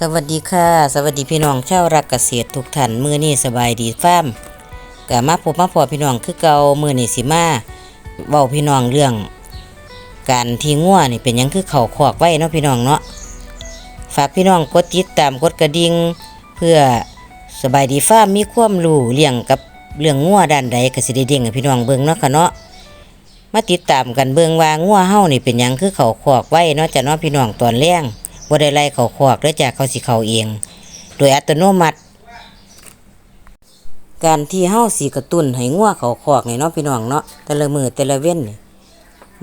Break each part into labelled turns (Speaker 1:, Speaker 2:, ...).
Speaker 1: สวัสดีค่ะ สวัสดีพี่น้องชาวรักเกษตรทุกท่านมือนี้สบายดีฟ้ามก็มาพบมาพอพี่น้องคือเก่ามือนี้สิมาเว้าพี่น้องเรื่อง การที่งัวนี่เป็นยังคือเข่าคอกไว้เนาะพี่น้องเนาะฝากพี่น้องกดติดตามกดกระดิ่งเพื่อสบายดีฟ้ามมีความรู้เรื่องกับเรื่องงัวด้านใดก็สิได้เด้งให้พี่น้องเบิ่งเนาะค่ะเนาะมาติดตามกันเบิ่งว่างัวเฮานี่เป็นยังคือเข่าคอกไว้เนาะจะเนาะพี่น้องตอนแรง บ่ได้ไล่เขาคอกแล้จากเขาสิเขาเอง โดยอัตโนมัติ การที่เฮาสิกระตุ้นให้งัวเขาคอกนี่เนาะพี่น้องเนาะแต่ละมือแต่ละเว้นนี่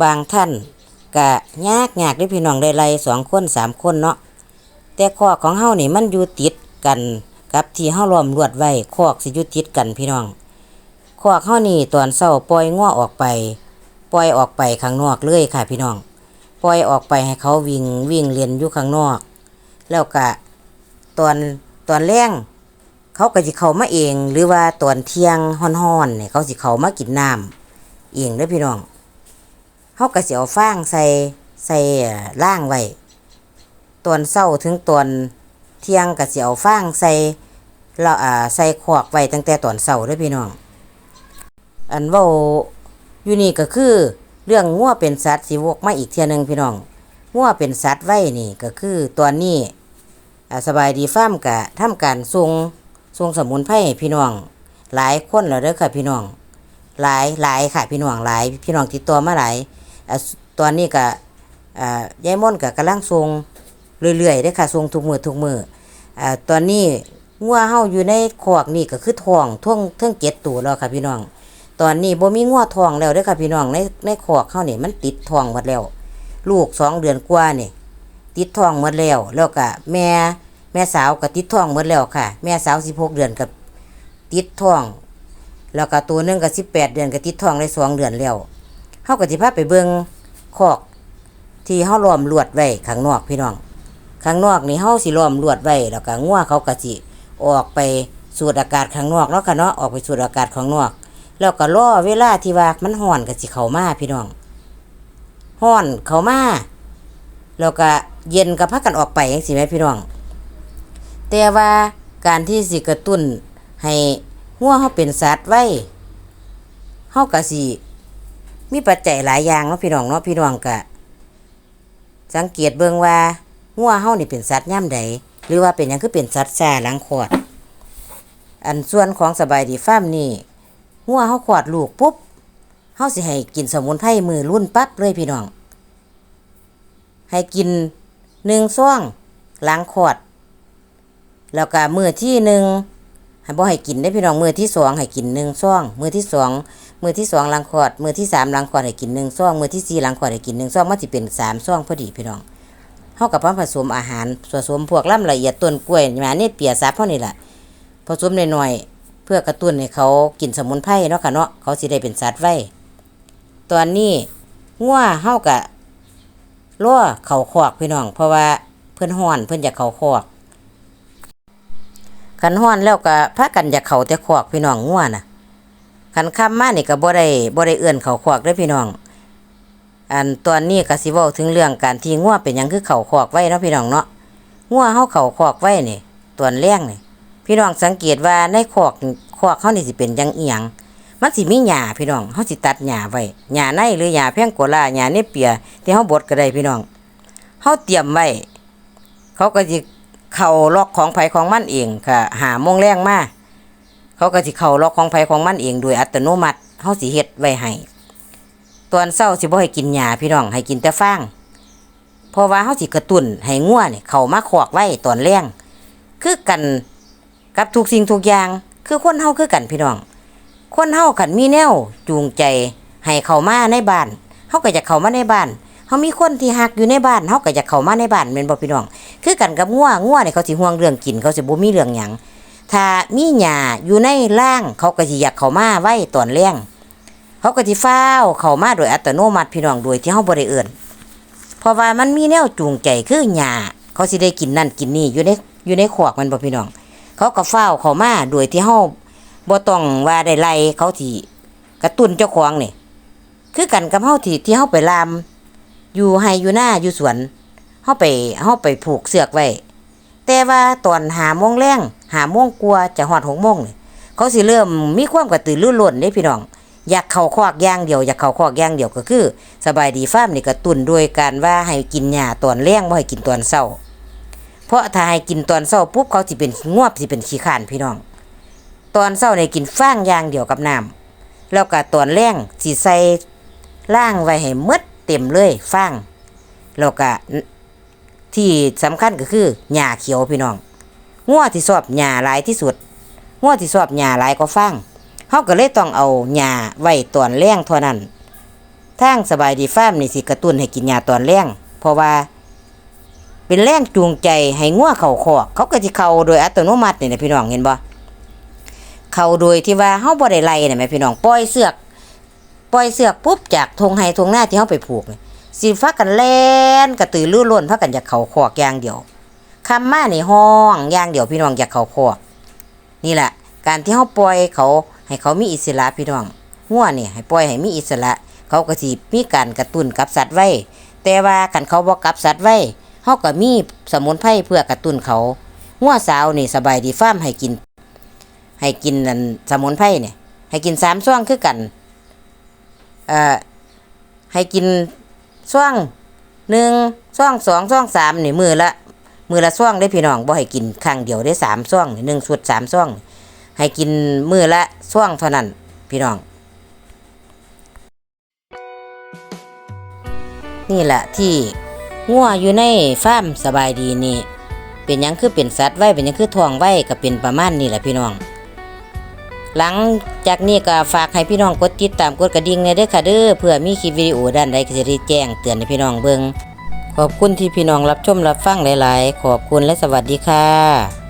Speaker 1: บางท่านก็ยากยากด้พี่น้องได้ไล่สองคนสามคนเนาะแต่คอกของเฮานี่มันอยู่ติดกันกับที่เฮาล้อมรวดไว้คอกสิอยู่ติดกันพี่น้องคอกเฮานี่ตอนเช้าปล่อยงัวออกไป ปล่อยออกไปข้างนอกเลยค่ะพี่น้อง ปล่อยออกไปให้เขาวิ่งวิ่งเรียนอยู่ข้างนอก แล้วก็ตอนตอนแรงเขาก็สิเขามาเอง หรือว่าตอนเที่ยงฮ้อนๆเนี่ยเขาสิเขามากินน้ำเองเด้อพี่น้องเขาก็สิเอาฟางใส่ใส่เอ่อล่างไว้ตอนเช้าถึงตอนเที่ยงก็สิเอาฟางใส่เราอ่าใส่ขวากไว้ตั้งแต่ตอนเช้าเด้อพี่น้อง อันว่าอยู่นี่ก็คือ รื่องงัวเป็นสัตว์สิวกมาอีกเทียหนึงพี่น้องงัวเป็นสัตว์ไว้นี่ก็คือตอนนี้อ่สบายดีฟามกะทำการส่งส่งสมุนไพรพี่น้อง หลายคนแล้วเด้อค่ะพี่น้อง หลายหลายค่ะพี่น้องหลาย พี่น้องติดต่อมาหลายอ่าตอนนี้ก็อ่ายายม่อนก็กำลังส่งเรื่อยๆเด้อค่ะส่งทุกมือทุกมืออตอนนี้งัวเฮาอยู่ในคอกนี่ก็คือทองท่วงเทิงเจ็ดตัวแล้วค่ะพี่น้อง ตอนนี้บ่มีงัวทองแล้วเด้อค่ะพี่น้องในในคอกเขานี่มันติดทองหมดแล้ว ลูกสองเดือนกว่านี่ติดทองหมดแล้วแล้วก็แม่แม่สาวก็ติดทองหมดแล้วค่ะ แม่สาวสิบหกเดือนก็ติดทอง แล้วก็ตัวนึงก็สิบแปดเดือนก็ติดทองได้สองเดือนแล้วเฮาก็สิพาไปเบิ่งคอก ที่เฮาล้อมลวดไว้ข้างนอกพี่น้องข้างนอกนี่เฮาสิล้อมลวดไว้แล้วก็งัวเขาก็สิออกไปสูดอากาศข้างนอกเนาะค่ะเนาะออกไปสูดอากาศข้างนอก แล้วก็รอเวลาที่ว่ามันห่อนก็สิเข้ามาพี่น้องห่อนเข้ามาแล้วก็เย็นก็พักกันออกไปจังซี่แหมพี่น้อง แต่ว่าการที่สิกระตุ้นให้หัวเฮาเป็นสัตว์ไว้เฮาก็สิมีปัจจัยหลายอย่างเนาะพี่น้องเนาะพี่น้องก็สังเกตเบิ่งว่าหัวเฮานี่เป็นสัตว์ย่ํใดหรือว่าเป็นหยังคือเป็นสัตว์ซาหลังคลอด อันส่วนของสบายดีฟามนี่ หัวเฮาขวดลูกปุ๊บเฮาสิให้กินสมุนไพรมือรุ่นปั๊บเลยพี่น้อง ให้กินหนึ่งซ่องหล้างขวดแล้วก็มือที่หนึ่งให้บ่ให้กินได้พี่น้องมือที่สองให้กินหนึ่งซ่องมือที่สองมือที่สองหล้างขวดมือที่สามหล้างขวดให้กินหนึ่งซ่องมือที่สี่หล้างขวดให้กินหนึ่งซ่องมันสิเป็นสามซ่องพอดีพี่น้องเฮากับพร้อมผสมอาหารผสมพวกลำละเอียดต้นกล้วยหมาเนี่ยเปียซับเท่านี้แหละผสมหน่อยๆ เพื่อกระตุ้นให้เขากินสมุนไพรเนาะค่ะเนาะเขาสิได้เป็นสัตว์ไว้ตอนนี้งัวเฮากะล่อเขาคอกพี่น้อง เพราะว่าเพิ่อนฮ้อนเพิ่อนอยากเขาคอกคันฮ้อนแล้วก็พากันอยากเขาแต่คอกพี่น้องงัวน่ะคันค่ำมานี่ก็บ่ได้บ่ได้เอื้อนเขาคอกเด้พี่น้อง อันตอนนี้ก็สิเว้าถึงเรื่องการที่งัวเป็นหยังคือเขาคอกไว้เนาะพี่น้องเนาะงัวเฮาเขาคอกไว้นี่ตอนแรงนี่ พี่น้องสังเกตว่าในคอกคอกเขานี่สิเป็นจังเอียงมันสิมีหญ้าพี่น้องเขาสิตัดหญ้าไว้หญ้าในหรือหญ้าแพงโกลาหญ้าเนเปียที่เขาบดก็ได้พี่น้องเขาเตรียมไว้เขาก็สิเข้าล็อกของไผของมันเองค่ะ หาโมงแรงมาเขาก็สิเข้าล็อกของไผของมันเองโดยอัตโนมัติเขาสิเฮ็ดไว้ให้ตอนเช้าสิบ่ให้กินหญ้าพี่น้องให้กินแต่ฟางเพราะว่าเขาสิกระตุ้นให้งัวนี่เขามาคอกไว้ตอนแรงคือกัน กับทุกสิ่งทุกอย่าง คือคนเฮาคือกันพี่น้อง คนเฮาขันมีแนวจูงใจให้เข้ามาในบ้านเฮาก็จะเข้ามาในบ้านเฮามีคนที่ฮักอยู่ในบ้านเฮาก็จะเข้ามาในบ้านแม่นบ่พี่น้อง คือกันกับงัวงัวนี่ยเขาสิห่วงเรื่องกินเขาสิบ่มีเรื่องหยังถ้ามีหญ้าอยู่ในร่างเขาก็สิอยากเข้ามาไว้ตอนแรงเขาก็สิฟ้าเข้ามาโดยอัตโนมัติพี่น้องโดยที่เฮาบ่ได้เอิ้นเพราะว่ามันมีแนวจูงใจคือหญ้าเขาสิได้กินนั่นกินนี่อยู่ในอยู่ในขวากมันบ่พี่น้อง เขาก็เฝ้าเขามาโดยที่เฮาบ่ต้องว่าได้ไล่เขาที่กระตุ้นเจ้าของนี่คือกันกับเฮาที่ที่เฮาไปลาม อยู่ให้อยู่หน้าอยู่สวนเฮาไปเฮาไปผูกเสือกไว้แต่ว่าตอนหาโมงแรงหาโมงกลัวจะหอดหกโมงนี่เขาสิเริ่มมีความกระตือรือร้นเด้พี่น้องอยากเข้าคอกย่างเดียวอยากเข้าคอกย่างเดียวก็คือ สบายดีฟ้ามนี่กระตุ้นโดยการว่าให้กินหญ้าตอนแรงบ่ให้กินตอนเช้า เพราะถ้าให้กินตอนเช้าปุ๊บเขาสิเป็นงวบสิเป็นขี้ขานพี่น้อง ตอนเช้าเนี่ยกินฟางยางเดียวกับน้ำแล้วก็ตอนแรงสิใส่ล่างไว้ให้หมดเต็มเลยฟางแล้วก็ที่สำคัญก็คือหญ้าเขียวพี่น้องงัวที่ชอบหญ้าหลายที่สุดงัวที่ชอบหญ้าหลายก็ฟางเฮาก็เลยต้องเอาหญ้าไว้ตอนแรงเท่านั้นทางสบายดีฟาร์มนี่สิกระตุ้นให้กินหญ้าตอนแรงเพราะว่า เป็นแรงจูงใจให้งัวเข้าคอกเขาก็สิเข้าโดยอัตโนมัตินี่นะพี่น้องเห็นบ่เข้าโดยที่ว่าเฮาบ่ได้ไล่น่ะแม่พี่น้องปล่อยเสือกปล่อยเสือกปุ๊บจากทงไห้ทงหน้าที่เฮาไปผูกนี่สิฟ้ากันแล่นกระตือรือร้นพากันอยากเข้าคอกอย่างเดียวคำมานี่ห้องอย่างเดียวพี่น้องอยากเข้าคอกนี่แหละ การที่เฮาปล่อยเขาให้เขามีอิสระพี่น้องหัวนี่ให้ปล่อยให้มีอิสระ เขาก็สิมีการกระตุ้นกับสัตว์ไว้ แต่ว่าคันเขาบ่กับสัตว์ไว้ เฮาก็มีสมุนไพรเพื่อกระตุ้นเขาหัวสาวนี่สบายดีฟ้ามให้กิน ให้กินนั่นสมุนไพรเนี่ย ให้กินสามช่วงคือกันเอ่อให้กินช่วงหนึ่งช่วงสองช่วงสามนี่มือละมือละช่วงได้พี่น้องบ่ให้กินครั้งเดียวได้สามช่วงหนึ่งสุดสามช่วง ให้กินมือละช่วงเท่านั้นพี่น้องนี่แหละที่ งัวอยู่ในฟาร์มสบายดีนี่ เป็นยังคือเป็นสัตว์ไว้เป็นยังคือทองไว้ก็เป็นประมาณนี้แหละพี่น้อง หลังจากนี้ก็ฝากให้พี่น้องกดติดตามกดกระดิ่งในเด้อค่ะเด้อเพื่อมีคลิปวิดีโอด้านใดก็จะได้แจ้งเตือนให้พี่น้องเบิ่งขอบคุณที่พี่น้องรับชมรับฟังหลาย ๆ ขอบคุณและสวัสดีค่ะ